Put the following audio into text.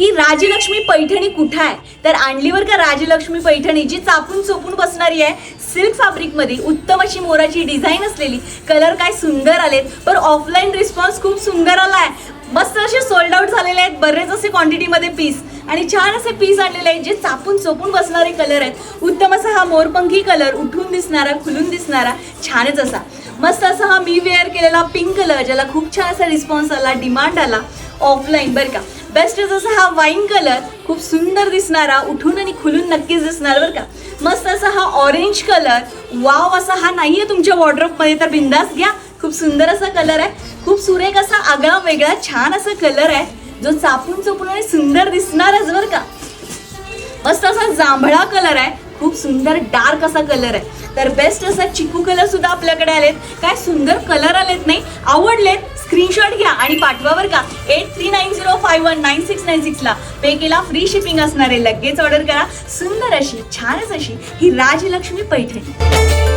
ही राजलक्ष्मी पैठणी कुठं आहे? तर आणलीवर का राजलक्ष्मी पैठणी जी चापून चोपून बसणारी आहे सिल्क फॅब्रिकमध्ये उत्तम अशी मोराची डिझाईन असलेली कलर काय सुंदर आलेत. पण ऑफलाईन रिस्पॉन्स खूप सुंदर आला आहे मस्त असे सोल्ड आउट झालेले आहेत बरेच असे क्वांटिटीमध्ये पीस आणि छान असे पीस आणलेले आहेत जे चापून चोपून बसणारे कलर आहेत. उत्तम असा हा मोरपंखी कलर उठून दिसणारा खुलून दिसणारा छानच असा. मस्त असा हा मी वेअर केलेला पिंक कलर ज्याला खूप छान असा रिस्पॉन्स आला डिमांड आला ऑफलाईन बरं का. बेस्ट असा हा वाईन कलर खूप सुंदर दिसणारा उठून आणि खुलून नक्कीच दिसणार बरं का. मस्त असा हा ऑरेंज कलर वाव असा हा नाहीये तुमच्या वॉर्ड्रोपमध्ये तर बिंदास घ्या. खूप सुंदर असा कलर आहे. खूप सुरेख असा आगळा वेगळा छान असा कलर आहे जो चापून चोपून आणि सुंदर दिसणारच बरं का. मस्त असा जांभळा कलर आहे. खूप सुंदर डार्क असा कलर आहे. तर बेस्ट असा चिकू कलर सुद्धा आपल्याकडे आलेत. काय सुंदर कलर आलेत नाही आवडलेत. स्क्रीनशॉट घ्या आणि पाठवा बरं का eight three nine zero five one nine six nine सिक्सला pay केला फ्री शिपिंग असणारे लगेच ऑर्डर करा. सुंदर अशी छानच अशी ही राजलक्ष्मी पैठणी.